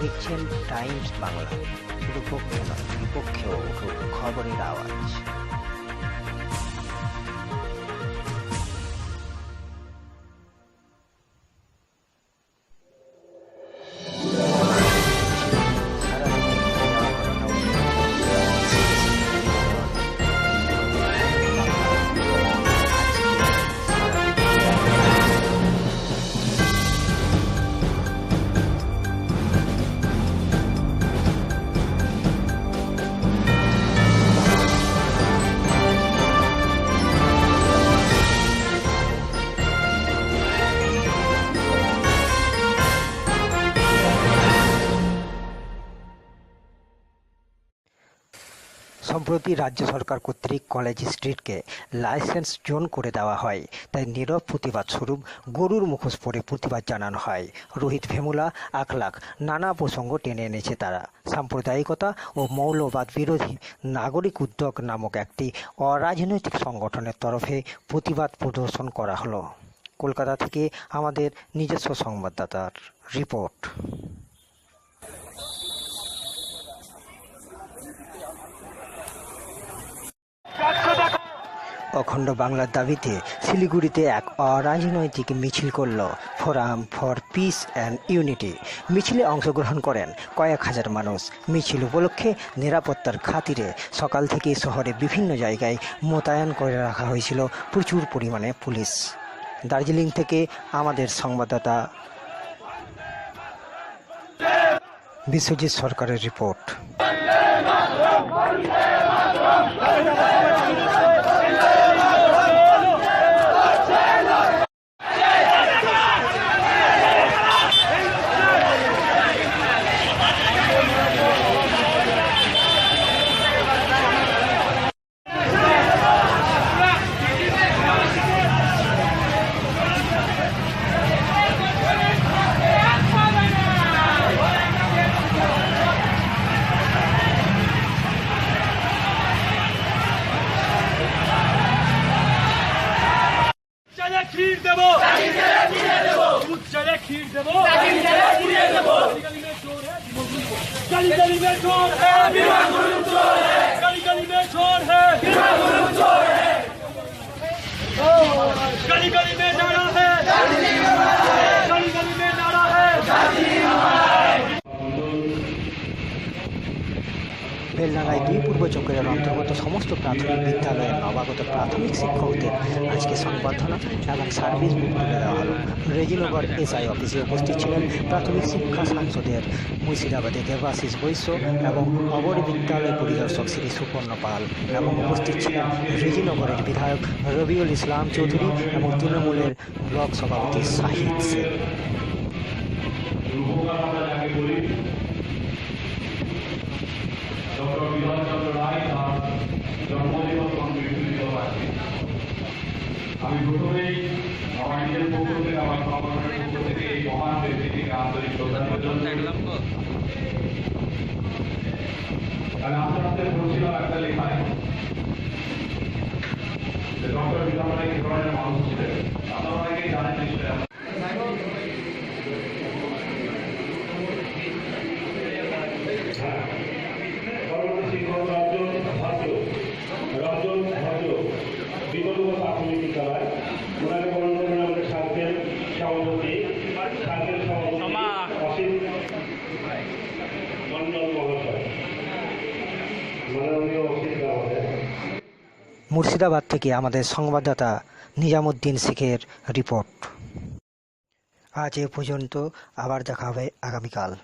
দেখছেন টাইমস বাংলা। শুধু পক্ষে নয় বিপক্ষেও খবরের আওয়াজ। সম্প্রতি রাজ্য সরকার কর্তৃক কলেজ স্ট্রিটকে লাইসেন্স জোন করে দেওয়া হয়। তাই নীরব প্রতিবাদ স্বরূপ গরুর মুখোশ পরে প্রতিবাদ জানানো হয়। রোহিত ভেমুলা, আখলাখ নানা প্রসঙ্গ টেনে এনেছে তারা। সাম্প্রদায়িকতা ও মৌলবাদ বিরোধী নাগরিক উদ্যোগ নামক একটি অরাজনৈতিক সংগঠনের তরফে প্রতিবাদ প্রদর্শন করা হলো। কলকাতা থেকে আমাদের নিজস্ব সংবাদদাতার রিপোর্ট। অখণ্ড বাংলার দাবিতে শিলিগুড়িতে এক অরাজনৈতিক মিছিল করল forum for peace and unity. মিছিলে অংশগ্রহণ করেন কয়েক হাজার মানুষ। মিছিল উপলক্ষে নিরাপত্তার খাতিরে সকাল থেকে শহরে বিভিন্ন জায়গায় মোতায়েন করে রাখা হয়েছিল প্রচুর পরিমাণে পুলিশ। দার্জিলিং থেকে আমাদের সংবাদদাতা বিশ্বজিৎ সরকারের রিপোর্ট। ক্ষীর দেবো। দুধ চালে ক্ষীর দেবো। চালি চালি চোর বেলডাঙ্গায় দুই পূর্ব চক্রের অন্তর্গত সমস্ত প্রাথমিক বিদ্যালয়ের নবাগত প্রাথমিক শিক্ষকদের আজকে সংবর্ধনা এবং সার্ভিস বুক তুলে দেওয়া হলো। রেজিনগর এসআই অফিসে উপস্থিত ছিলেন প্রাথমিক শিক্ষা সাংসদের মুর্শিদাবাদে দেবাশিস বৈশ্য এবং অবরী বিদ্যালয় পরিদর্শক শ্রী সুপর্ণ পাল এবং উপস্থিত ছিলেন রেজিনগরের বিধায়ক রবিউল ইসলাম চৌধুরী এবং তৃণমূলের ব্লক সভাপতি শাহিদ শেখ আমি প্রথমেই আমার নিজের পক্ষ থেকে আমার সংগঠনের পক্ষ থেকে এই মহান ব্যক্তিটিকে আন্তরিক শ্রদ্ধাঞ্জলি আমি আস্তে আস্তে একটা লেখায় ডক্টর কি ধরনের মানুষ ছিলেন? মুর্শিদাবাদ থেকে আমাদের সংবাদদাতা নিজামুদ্দিন শেখের রিপোর্ট। আজ এ পর্যন্ত আবার দেখা হবে আগামীকাল।